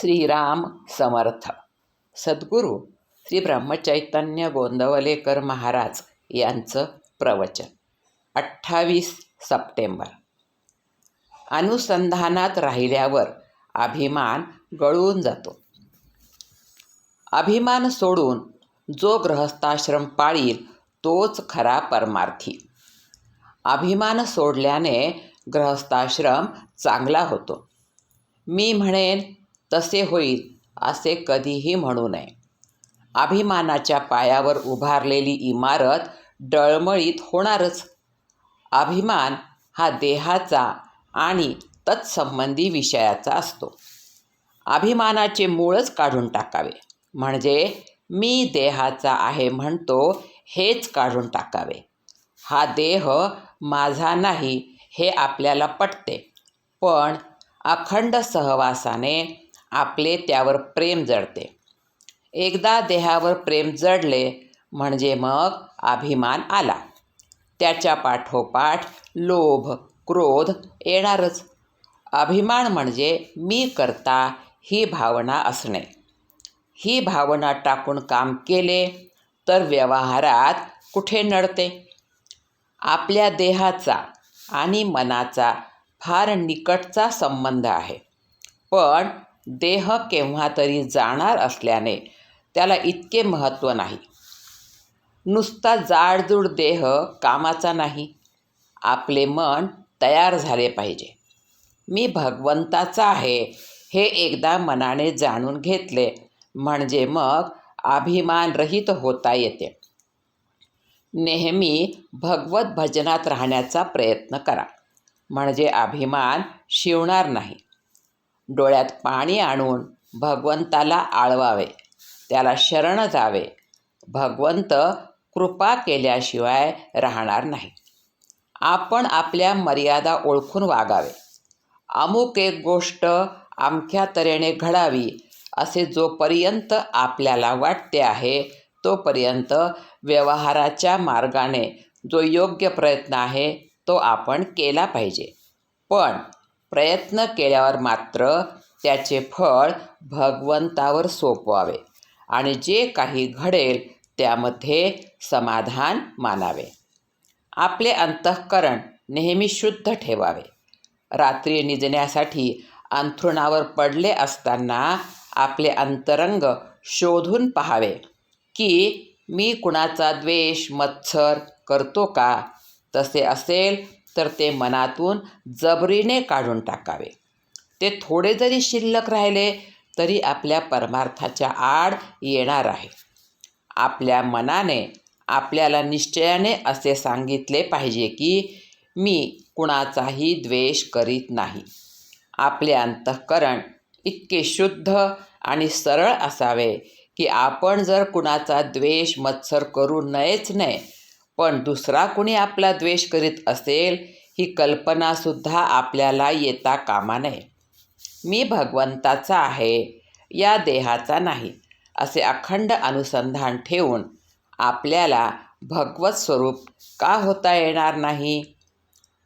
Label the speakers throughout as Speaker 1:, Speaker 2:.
Speaker 1: श्रीराम समर्थ. सद्गुरू श्री ब्रह्मचैतन्य गोंदवलेकर महाराज यांचं प्रवचन. अठ्ठावीस सप्टेंबर. अनुसंधानात राहिल्यावर अभिमान गळून जातो. अभिमान सोडून जो ग्रहस्थाश्रम पाळील तोच खरा परमार्थी. अभिमान सोडल्याने ग्रहस्थाश्रम चांगला होतो. मी म्हणेन तसे होईल असे कधीही म्हणू नये. अभिमानाच्या पायावर उभारलेली इमारत डळमळीत होणारच. अभिमान हा देहाचा आणि तत्संबंधी विषयाचा असतो. अभिमानाचे मूळच काढून टाकावे. म्हणजे मी देहाचा आहे म्हणतो हेच काढून टाकावे. हा देह माझा नाही हे आपल्याला पटते. पण अखंड सहवासाने आपले त्यावर प्रेम जडते. एकदा देहावर प्रेम जडले म्हणजे मग अभिमान आला. त्याच्या पाठोपाठ लोभ क्रोध येणारच. अभिमान म्हणजे मी करता ही भावना असणे. ही भावना टाकून काम केले तर व्यवहारात कुठे नडते? आपल्या देहाचा आणि मनाचा फार निकटचा संबंध आहे. पण देह केव्हा तरी जाणार असल्याने त्याला इतके महत्त्व नाही. नुसता जाडजूड देह कामाचा नाही. आपले मन तयार झाले पाहिजे. मी भगवंताचा आहे हे एकदा मनाने जाणून घेतले म्हणजे मग अभिमानरहित होता येते. नेहमी भगवत भजनात राहण्याचा प्रयत्न करा म्हणजे अभिमान शिवणार नाही. डोळ्यात पाणी आणून भगवंताला आळवावे. त्याला शरण जावे. भगवंत कृपा केल्याशिवाय राहणार नाही. आपण आपल्या मर्यादा ओळखून वागावे. अमुक एक गोष्ट आमच्या तऱ्हेने घडावी असे जोपर्यंत आपल्याला वाटते आहे तोपर्यंत व्यवहाराच्या मार्गाने जो योग्य प्रयत्न आहे तो आपण केला पाहिजे. पण प्रयत्न केल्यावर मात्र त्याचे फळ भगवंतावर सोपवावे आणि जे काही घडेल त्यामध्ये समाधान मानावे. आपले अंतःकरण नेहमी शुद्ध ठेवावे. रात्री निजण्यासाठी अंथरुणावर पडले असताना आपले अंतरंग शोधून पहावे की मी कुणाचा द्वेष मत्सर करतो का? तसे असेल तर ते मनातून जबरीने काढून टाकावे. ते थोडे जरी शिल्लक राहिले तरी आपल्या परमार्थाच्या आड येणार आहे. आपल्या मनाने आपल्याला निश्चयाने असे सांगितले पाहिजे की मी कुणाचाही द्वेष करीत नाही. आपले अंतःकरण इतके शुद्ध आणि सरळ असावे की आपण जर कुणाचा द्वेष मत्सर करू नयेच नये पण दुसरा कुणी आपला द्वेष करीत असेल ही कल्पनासुद्धा आपल्याला येता कामा नये. मी भगवंताचा आहे या देहाचा नाही असे अखंड अनुसंधान ठेवून आपल्याला भगवत स्वरूप का होता येणार नाही?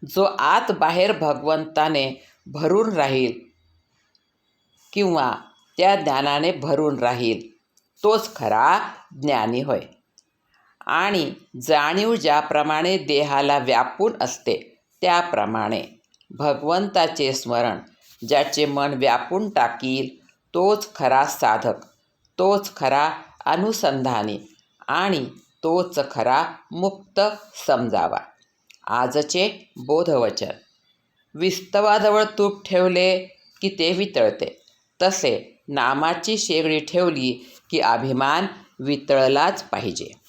Speaker 1: जो आत बाहेर भगवंताने भरून राहील किंवा त्या ज्ञानाने भरून राहील तोच खरा ज्ञानी होय. आणि जाणीव ज्याप्रमाणे देहाला व्यापून असते त्याप्रमाणे. भगवंताचे स्मरण ज्याचे मन व्यापून टाकील तोच खरा साधक तोच खरा अनुसंधानी आणि तोच खरा मुक्त समजावा. आजचे बोधवचन. विस्तवाजवळ तूप ठेवले की ते वितळते. तसे नामाची शेगडी ठेवली की अभिमान वितळलाच पाहिजे.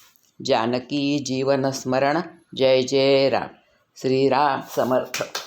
Speaker 1: जानकी जीवनस्मरण जय जय राम। श्रीराम समर्थ।